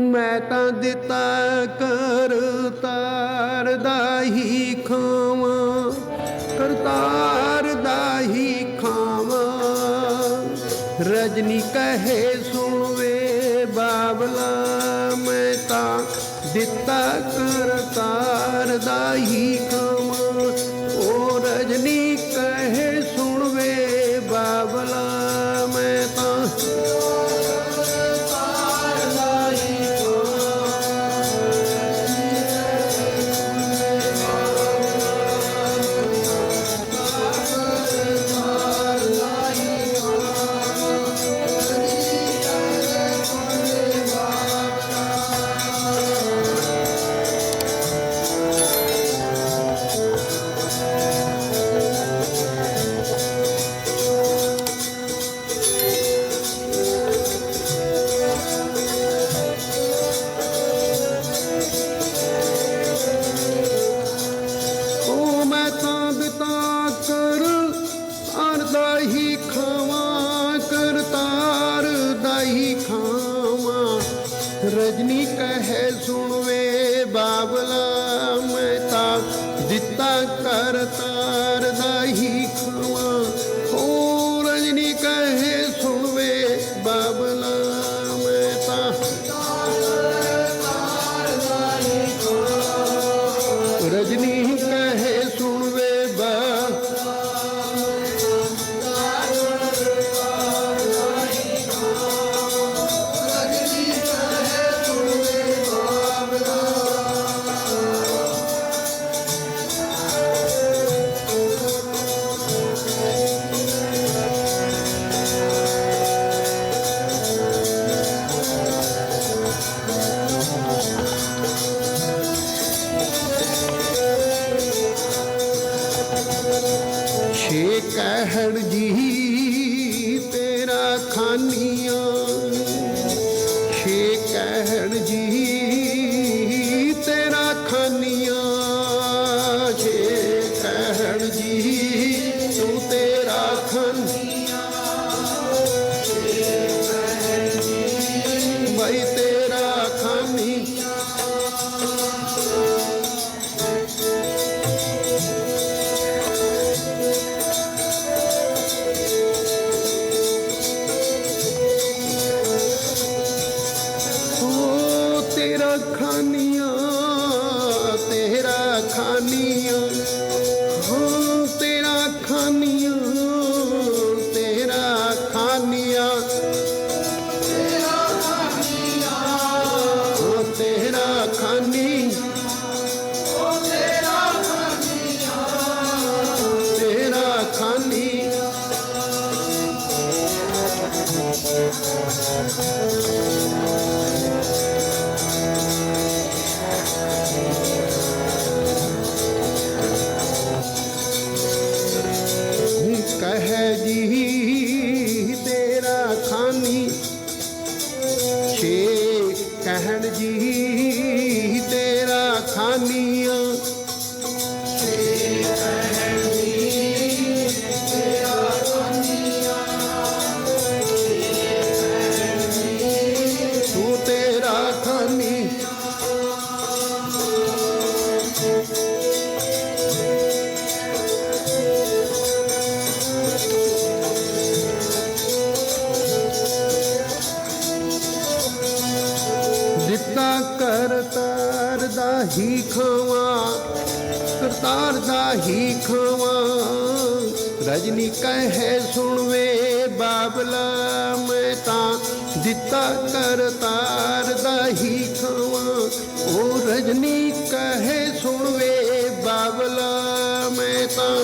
ਮੈਂ ਤਾਂ ਦਿੱਤਾ ਕਰਤਾਰ ਦਾ ਹੀ ਖਾਵਾਂ, ਕਰਤਾਰ ਦਾ ਹੀ ਖਾਵਾਂ। ਰਜਨੀ ਕਹੇ, ਸੁਣਵੇ ਬਾਬਲਾ, ਮੈਂ ਤਾਂ ਦਿੱਤਾ ਕਰਤਾਰ ਦਾ ਹੀ ਖਾਵਾਂ। ਕਹੇ ਸੁਣਵੇ ਬਾਬਲਾ ਮੈਂ ਤਾਂ ਦਿੱਤਾ ਕਰਤਾਰ ਦਾ ਹੀ ਖਾਵਾਂ ਹੋ ਰਜਨੀ ਕਹੇ ਸੁਣਵੇ ਬਾਬਲਾ ਮੈਂ ਤਾਂ ਰਜਨੀ ਕਹੇ ਸੁਣਵੇ कहर जी রাখানি and give. ਕਰਤਾਰ ਦਾ ਹੀ ਖਾਵਾਂ, ਕਰਤਾਰ ਦਾ ਹੀ ਖਾਵਾਂ। ਰਜਨੀ ਕਹੇ ਸੁਣਵੇ ਬਾਬਲਾ ਮੈਂ ਤਾਂ ਦਿੱਤਾ ਕਰਤਾਰ ਦਾ ਹੀ ਖਾਵਾਂ। ਉਹ ਰਜਨੀ ਕਹੇ ਸੁਣਵੇ ਬਾਬਲਾ ਮੈਂ ਤਾਂ